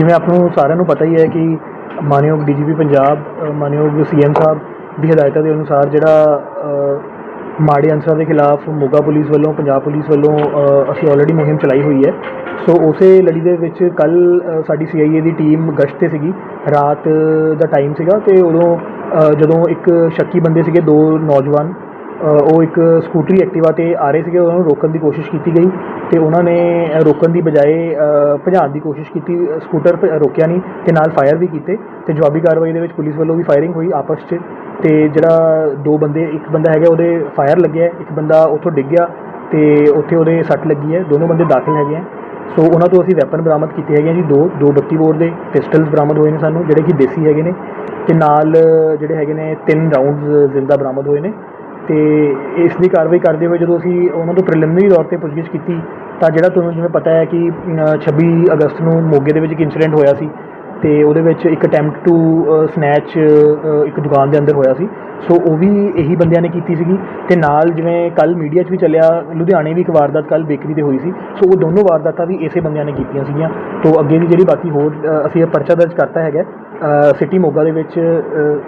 ਜਿਵੇਂ ਆਪ ਨੂੰ ਸਾਰਿਆਂ ਨੂੰ ਪਤਾ ਹੀ ਹੈ ਕਿ ਮਾਨਯੋਗ ਡੀਜੀਪੀ ਪੰਜਾਬ ਅ, ਮਾਨਯੋਗ ਸੀਐਮ ਸਾਹਿਬ ਦੀ ਹਦਾਇਤਾਂ ਦੇ ਅਨੁਸਾਰ ਜਿਹੜਾ ਮਾੜੇ ਅਨਸਰਾਂ ਦੇ ਖਿਲਾਫ ਮੋਗਾ ਪੁਲਿਸ ਵੱਲੋਂ ਪੰਜਾਬ ਪੁਲਿਸ ਵੱਲੋਂ ਅਸੀਂ ਆਲਰੇਡੀ ਮੁਹਿੰਮ ਚਲਾਈ ਹੋਈ ਹੈ। ਸੋ ਉਸੇ ਲੜੀ ਦੇ ਵਿੱਚ ਕੱਲ ਸਾਡੀ ਸੀਆਈਏ ਦੀ ਟੀਮ ਗਸ਼ਤ ਤੇ ਸੀਗੀ। ਰਾਤ ਦਾ ਟਾਈਮ ਸੀਗਾ ਤੇ ਉਦੋਂ ਜਦੋਂ ਇੱਕ ਸ਼ੱਕੀ ਬੰਦੇ ਸੀਗੇ ਦੋ ਨੌਜਵਾਨ ਉਹ ਇੱਕ ਸਕੂਟਰੀ ਐਕਟਿਵਾ ਤੇ ਆ ਰਹੇ ਸੀਗੇ, ਉਹਨਾਂ ਨੂੰ ਰੋਕਣ ਦੀ ਕੋਸ਼ਿਸ਼ ਕੀਤੀ ਗਈ ਅਤੇ ਉਹਨਾਂ ਨੇ ਰੋਕਣ ਦੀ ਬਜਾਏ ਭਜਾਉਣ ਦੀ ਕੋਸ਼ਿਸ਼ ਕੀਤੀ ਸਕੂਟਰ ਭ- ਰੋਕਿਆ ਨਹੀਂ ਅਤੇ ਨਾਲ ਫਾਇਰ ਵੀ ਕੀਤੇ ਅਤੇ ਜਵਾਬੀ ਕਾਰਵਾਈ ਦੇ ਵਿੱਚ ਪੁਲਿਸ ਵੱਲੋਂ ਵੀ ਫਾਇਰਿੰਗ ਹੋਈ ਆਪਸ 'ਚ ਅਤੇ ਜਿਹੜਾ ਦੋ ਬੰਦੇ, ਇੱਕ ਬੰਦਾ ਹੈਗਾ ਉਹਦੇ ਫਾਇਰ ਲੱਗਿਆ, ਇੱਕ ਬੰਦਾ ਉੱਥੋਂ ਡਿੱਗ ਗਿਆ ਤੇ ਉੱਥੇ ਉਹਦੇ ਸੱਟ ਲੱਗੀ ਹੈ, ਦੋਨੋਂ ਬੰਦੇ ਦਾਖਲ ਹੈਗੇ ਹੈ। ਸੋ ਉਹਨਾਂ ਤੋਂ ਅਸੀਂ ਵੈਪਨ ਬਰਾਮਦ ਕੀਤੇ ਹੈਗੇ ਆ ਜੀ, ਦੋ ਦੋ 32 ਬੋਰ ਦੇ ਪਿਸਟਲਸ ਬਰਾਮਦ ਹੋਏ ਨੇ ਸਾਨੂੰ, ਜਿਹੜੇ ਕਿ ਦੇਸੀ ਹੈਗੇ ਨੇ ਅਤੇ ਨਾਲ ਜਿਹੜੇ ਹੈਗੇ ਨੇ ਤਿੰਨ ਰਾਊਂਡਸ ਜ਼ਿੰਦਾ ਬਰਾਮਦ ਹੋਏ ਨੇ। ਅਤੇ ਇਸ ਦੀ ਕਾਰਵਾਈ ਕਰਦੇ ਹੋਏ ਜਦੋਂ ਅਸੀਂ ਉਹਨਾਂ ਤੋਂ ਪ੍ਰੀਲਿਮਿਨਰੀ ਤੌਰ ਤੇ ਪੁੱਛਗਿੱਛ ਕੀਤੀ ਤਾਂ ਜਿਹੜਾ ਤੁਹਾਨੂੰ ਜਿਵੇਂ ਪਤਾ ਹੈ ਕਿ ਛੱਬੀ ਅਗਸਤ ਨੂੰ ਮੋਗੇ ਦੇ ਵਿੱਚ ਇੱਕ ਇੰਸੀਡੈਂਟ ਹੋਇਆ ਸੀ ਅਤੇ ਉਹਦੇ ਵਿੱਚ ਇੱਕ ਅਟੈਂਪਟ ਟੂ ਸਨੈਚ ਇੱਕ ਦੁਕਾਨ ਦੇ ਅੰਦਰ ਹੋਇਆ ਸੀ। ਸੋ ਉਹ ਵੀ ਇਹੀ ਬੰਦਿਆਂ ਨੇ ਕੀਤੀ ਸੀਗੀ ਅਤੇ ਨਾਲ ਜਿਵੇਂ ਕੱਲ੍ਹ ਮੀਡੀਆ 'ਚ ਵੀ ਚੱਲਿਆ ਲੁਧਿਆਣੇ ਵੀ ਇੱਕ ਵਾਰਦਾਤ ਕੱਲ੍ਹ ਬੇਕਰੀ ਤੇ ਹੋਈ ਸੀ। ਸੋ ਉਹ ਦੋਨੋਂ ਵਾਰਦਾਤਾਂ ਵੀ ਇਸੇ ਬੰਦਿਆਂ ਨੇ ਕੀਤੀਆਂ ਸੀਗੀਆਂ। ਤੋਂ ਅੱਗੇ ਦੀ ਜਿਹੜੀ ਬਾਕੀ ਹੋਰ ਅਸੀਂ ਇਹ ਪਰਚਾ ਦਰਜ ਕਰਤਾ ਹੈਗਾ ਸਿਟੀ ਮੋਗਾ ਦੇ ਵਿੱਚ ਅ,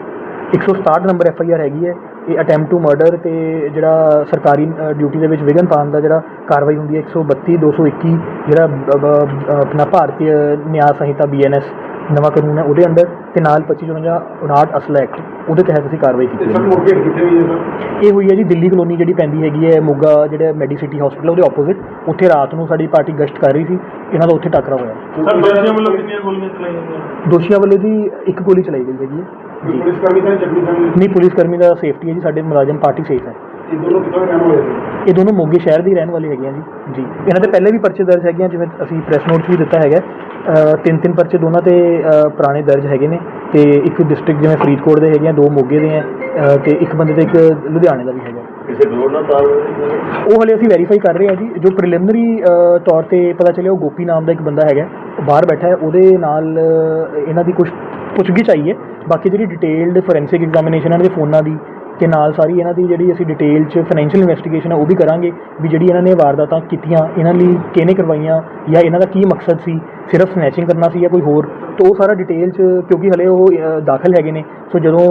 167 ਨੰਬਰ ਐਫ ਆਈ ਆਰ ਹੈਗੀ ਹੈ। ਇਹ ਅਟੈਂਪਟ ਟੂ ਮਰਡਰ ਤੇ ਜਿਹੜਾ ਸਰਕਾਰੀ ਡਿਊਟੀ ਦੇ ਵਿੱਚ ਵਿਘਨ ਪਾਉਣ ਦਾ ਜਿਹੜਾ ਕਾਰਵਾਈ ਹੁੰਦੀ ਹੈ 132 221 ਜਿਹੜਾ ਬ- ਬ- ਆਪਣਾ ਭਾਰਤੀ ਨਿਆਂ ਸੰਹਿਤਾ ਬੀਐਨਐਸ ਨਵਾਂ ਕਾਨੂੰਨ ਹੈ ਉਹਦੇ ਅੰਡਰ ਤੇ ਨਾਲ 2554 59 ਅਸਲਾ ਐਕਟ ਉਹਦੇ ਤਹਿਤ ਅਸੀਂ ਕਾਰਵਾਈ ਕੀਤੀ ਹੈ। ਸਰ ਮੋਗੇ ਕਿੱਥੇ ਵੀ ਹੈ ਸਰ? ਇਹ ਹੋਈ ਹੈ ਜੀ ਦਿੱਲੀ ਕਲੋਨੀ ਜਿਹੜੀ ਪੈਂਦੀ ਹੈਗੀ ਹੈ ਮੋਗਾ ਜਿਹੜਾ ਮੈਡੀਸਿਟੀ ਹਸਪੀਟਲ ਉਹਦੇ ਆਪੋਜ਼ਿਟ ਉੱਥੇ ਰਾਤ ਨੂੰ ਸਾਡੀ ਪਾਰਟੀ ਗਸ਼ਤ ਕਰ ਰਹੀ ਸੀ ਇਹਨਾਂ ਦਾ ਉੱਥੇ ਟੱਕਰਾ ਹੋਇਆ। ਸਰ ਦੋਸ਼ੀਆਂ ਵੱਲੋਂ ਕਿੰਨੀਆਂ ਗੋਲੀਆਂ ਚਲਾਈਆਂ ਗਈਆਂ? ਦੋਸ਼ੀਆਂ ਵੱਲੋਂ ਦੀ ਇੱਕ ਗੋਲੀ ਚਲਾਈ ਗਈ ਹੈਗੀ ਹੈ। ਪੁਲਿਸ ਕਰਮੀ ਤਾਂ ਜ਼ਖਮੀ ਸਨ ਨਹੀਂ ਪੁਲਿਸ ਕਰਮੀ ਦਾ ਸੇਫਟੀ ਹੈ ਜੀ ਸਾਡੇ ਮੁਲਾਜ਼ਮ ਪਾਰਟੀ ਸੇਫ ਹੈ। ਇਹ ਦੋਨੋਂ ਕਿੱਥੋਂ ਦੇ ਰਹਿਣ ਵਾਲੇ ਸੀ? ਇਹ ਦੋਨੋਂ ਮੋਗੇ ਸ਼ਹਿਰ ਦੇ ਹੀ ਰਹਿਣ ਵਾਲੇ ਹੈਗੇ ਆ ਜੀ। ਜੀ। ਇਹਨਾਂ ਦੇ ਪਹਿਲੇ ਵੀ ਪਰਚੇ ਦਰਜ ਹੈਗੇ ਆ ਜਿਵੇਂ ਅਸੀਂ ਪ੍ਰੈਸ ਨੋਟ 'ਚ ਵੀ ਦਿੱਤਾ ਹੈਗਾ। ਅ, ਤਿੰਨ ਤਿੰਨ ਪਰਚੇ ਦੋਨਾਂ ਤੇ ਅ, ਪੁਰਾਣੇ ਦਰਜ ਹੈਗੇ ਨੇ। ਤੇ ਇੱਕ ਡਿਸਟ੍ਰਿਕਟ ਜਿਵੇਂ ਫਰੀਦਕੋਟ ਦੇ ਹੈਗੇ ਆ ਦੋ ਮੋਗੇ ਦੇ ਆ ਅ, ਤੇ ਇੱਕ ਬੰਦੇ ਤੇ ਇੱਕ ਲੁਧਿਆਣੇ ਦਾ ਵੀ ਹੈਗਾ। ਕਿਸੇ ਗਲੋਰ ਨਾਲ ਤਾਰ ਉਹ ਹਲੇ ਅਸੀਂ ਵੈਰੀਫਾਈ ਕਰ ਰਹੇ ਹਾਂ ਜੀ। ਜੋ ਪ੍ਰੀਲਿਮਿਨਰੀ ਤੌਰ ਤੇ ਪਤਾ ਚੱਲਿਆ ਉਹ ਗੋਪੀ ਨਾਮ ਦਾ ਇੱਕ ਬੰਦਾ ਹੈਗਾ। ਉਹ ਬਾਹਰ ਬੈਠਾ ਹੈ। ਉਹਦੇ ਨਾਲ ਅ, ਇਹਨਾਂ ਦੀ ਕੁਝ ਪੁੱਛਗਿੱਛ ਆਈ ਹੈ। ਬਾਕੀ ਜਿਹੜੀ ਡਿਟੇਲਡ ਫੋਰੈਂਸਿਕ ਐਗਜ਼ਾਮੀਨੇਸ਼ਨ ਇਹਨਾਂ ਦੇ ਫੋਨਾਂ ਦੀ ਤੇ ਨਾਲ ਸਾਰੀ ਇਹਨਾਂ ਦੀ ਜਿਹੜੀ ਅਸੀਂ ਡਿਟੇਲ ਚ ਫਾਈਨੈਂਸ਼ੀਅਲ ਇਨਵੈਸਟੀਗੇਸ਼ਨ ਹੈ ਉਹ ਵੀ ਕਰਾਂਗੇ ਵੀ ਜਿਹੜੀ ਇਹਨਾਂ ਨੇ ਵਾਰਦਾਤਾਂ ਕੀਤੀਆਂ, ਇਹਨਾਂ ਲਈ ਕਿਹਨੇ ਕਰਵਾਈਆਂ ਜਾਂ ਇਹਨਾਂ ਦਾ ਕੀ ਮਕਸਦ ਸੀ, ਸਿਰਫ ਸਨੈਚਿੰਗ ਕਰਨਾ ਸੀ ਜਾਂ ਕੋਈ ਹੋਰ? ਤਾਂ ਉਹ ਸਾਰਾ ਡਿਟੇਲ ਚ ਕਿਉਂਕਿ ਹਲੇ ਉਹ ਦਾਖਲ ਹੈਗੇ ਨੇ। ਸੋ ਜਦੋਂ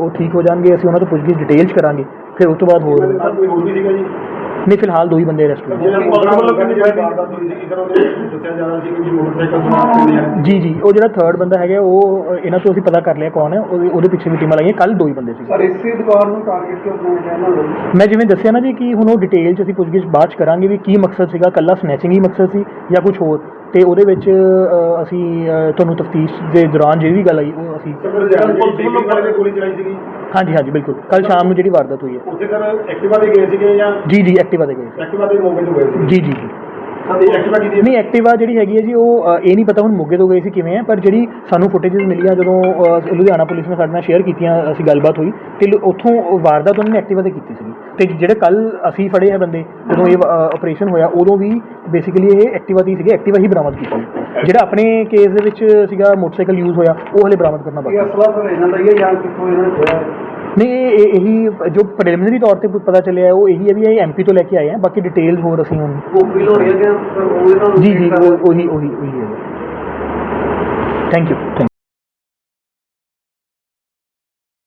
ਉਹ ਠੀਕ ਹੋ ਜਾਣਗੇ, ਅਸੀਂ ਉਹਨਾਂ ਤੋਂ ਪੁੱਛਗਿੱਛ ਡਿਟੇਲ ਚ ਕਰਾਂਗੇ। ਫਿਰ ਉਸ ਤੋਂ ਬਾਅਦ ਹੋਰ ਕੋਈ ਹੋਰ ਵੀ ਸੀਗਾ ਜੀ? ਨਹੀਂ ਫਿਲਹਾਲ ਦੋ ਹੀ ਬੰਦੇ ਅਰੈਸਟ ਹੋਏ। ਜਿਹੜਾ ਪੁਲਿਸ ਵੱਲੋਂ ਕਿੰਨੀ ਵਾਰਦਾਤ ਹੋਈ ਸੀ ਸਰ ਉਹਦੇ ਵਿੱਚ ਦੱਸਿਆ ਜਾ ਰਿਹਾ ਸੀ ਕਿ ਮੋਟਰਸਾਈਕਲ ਸਮਾਨ ਕਿੰਨੇ ਆ ਜੀ ਜੀ ਉਹ ਜਿਹੜਾ ਥਰਡ ਬੰਦਾ ਹੈਗਾ ਉਹ ਇਹਨਾਂ ਤੋਂ ਅਸੀਂ ਪਤਾ ਕਰ ਲਿਆ ਕੌਣ ਹੈ ਉਹਦੇ ਉਹਦੇ ਪਿੱਛੇ ਵੀ ਟੀਮਾਂ ਲਾਈਆਂ ਕੱਲ ਦੋ ਹੀ ਬੰਦੇ ਸੀ ਸਰ ਇਸੇ ਦੁਕਾਨ ਨੂੰ ਟਾਰਗੇਟ ਕਿਉਂ ਬਣਾਇਆ ਗਿਆ ਨਾ? ਮੈਂ ਜਿਵੇਂ ਦੱਸਿਆ ਨਾ ਜੀ ਕਿ ਹੁਣ ਉਹ ਡਿਟੇਲ ਚ ਅਸੀਂ ਪੁੱਛਗਿੱਛ ਬਾਅਦ ਚ ਕਰਾਂਗੇ ਵੀ ਕੀ ਮਕਸਦ ਸੀਗਾ ਕੱਲਾ ਸਨੈਚਿੰਗ ਹੀ ਮਕਸਦ ਸੀ ਜਾਂ ਕੁਝ ਹੋਰ। ਤੇ ਉਹਦੇ ਵਿੱਚ ਅਸੀਂ ਤੁਹਾਨੂੰ ਤਫਤੀਸ਼ ਦੇ ਦੌਰਾਨ ਜਿਹੜੀ ਵੀ ਗੱਲ ਆਈ ਉਹ ਅਸੀਂ ਹਾਂਜੀ ਹਾਂਜੀ ਬਿਲਕੁਲ। ਕੱਲ ਸ਼ਾਮ ਨੂੰ ਜਿਹੜੀ ਵਾਰਦਾਤ ਹੋਈ ਹੈ। ਉੱਥੇ ਸਰ ਐਕਟਿਵਾ ਤੇ ਗਏ ਸੀਗੇ ਜਾਂ ਜੀ ਜੀ ਐਕਟਿਵਾ ਤੇ ਗਏ ਸੀ। ਐਕਟਿਵਾ ਤੇ ਮੋਗੇ ਤੋਂ ਗਏ ਸੀ? ਜੀ ਜੀ ਜੀ। ਇਹ ਐਕਟਿਵਾ ਕਿਹਦੀ ਨਹੀਂ ਐਕਟਿਵਾ ਜਿਹੜੀ ਹੈਗੀ ਹੈ ਜੀ ਉਹ ਅ, ਇਹ ਨਹੀਂ ਪਤਾ ਹੁਣ ਮੋਗੇ ਤੋਂ ਗਏ ਸੀ ਕਿਵੇਂ ਹੈ ਪਰ ਜਿਹੜੀ ਸਾਨੂੰ ਫੁਟੇजेस ਮਿਲੀਆਂ ਜਦੋਂ ਅ, ਲੁਧਿਆਣਾ ਪੁਲਿਸ ਨੇ ਸਾਡੇ ਨਾਲ ਸ਼ੇਅਰ ਕੀਤੀਆਂ ਅਸੀਂ ਗੱਲਬਾਤ ਹੋਈ ਤੇ ਲੁ- ਉੱਥੋਂ ਉਹ ਵਾਰਦਾਤ ਉਹਨਾਂ ਨੇ ਐਕਟਿਵਾ ਤੇ ਕੀਤੀ ਸੀ ਤੇ ਜਿਹੜੇ ਕੱਲ ਅਸੀਂ ਫੜੇ ਆ ਬੰਦੇ ਜਦੋਂ ਇਹ ਆਪਰੇਸ਼ਨ ਹੋਇਆ ਉਦੋਂ ਵੀ ਬੇਸਿਕਲੀ ਇਹ ਐਕਟਿਵਾ ਦੀ ਸੀਗੇ ਐਕਟਿਵਾ ਹੀ ਬਰਾਮਦ ਕੀਤੀ। ਜਿਹੜਾ ਆਪਣੇ ਕੇਸ ਦੇ ਵਿੱਚ ਸੀਗਾ ਮੋਟਰਸਾਈਕਲ ਯੂਜ਼ ਹੋਇਆ ਉਹ ਹਲੇ ਬਰਾਮਦ ਕਰਨਾ ਬਾਕੀ ਹੈ। ਅਸਲਾ ਸਰ ਇਹਨਾਂ ਦਾ ਹੀ ਹੈ ਜਾਂ ਕਿੱਥੋਂ ਇਹਨਾਂ ਨੇ ਹੋਇਆ ਨਹੀਂ ਇਹ ਇਹ- ਜੋ ਪ੍ਰੀਲਿਮਿਨਰੀ ਤੌਰ ਤੇ ਪਤਾ ਚੱਲਿਆ ਹੈ, ਉਹ ਇਹੀ ਹੈ ਵੀ ਇਹ ਐਮਪੀ ਤੋਂ ਲੈ ਕੇ ਆਏ ਆ ਬਾਕੀ ਡਿਟੇਲਸ ਹੋਰ ਅਸੀਂ ਹੁਣ ਲੋਰੀਆ ਗਿਆ ਸਰ ਉਹ ਜੀ ਜੀ ਉਹ- ਉਹੀ ਉਹੀ ਉਹੀ ਹੈ। Thank you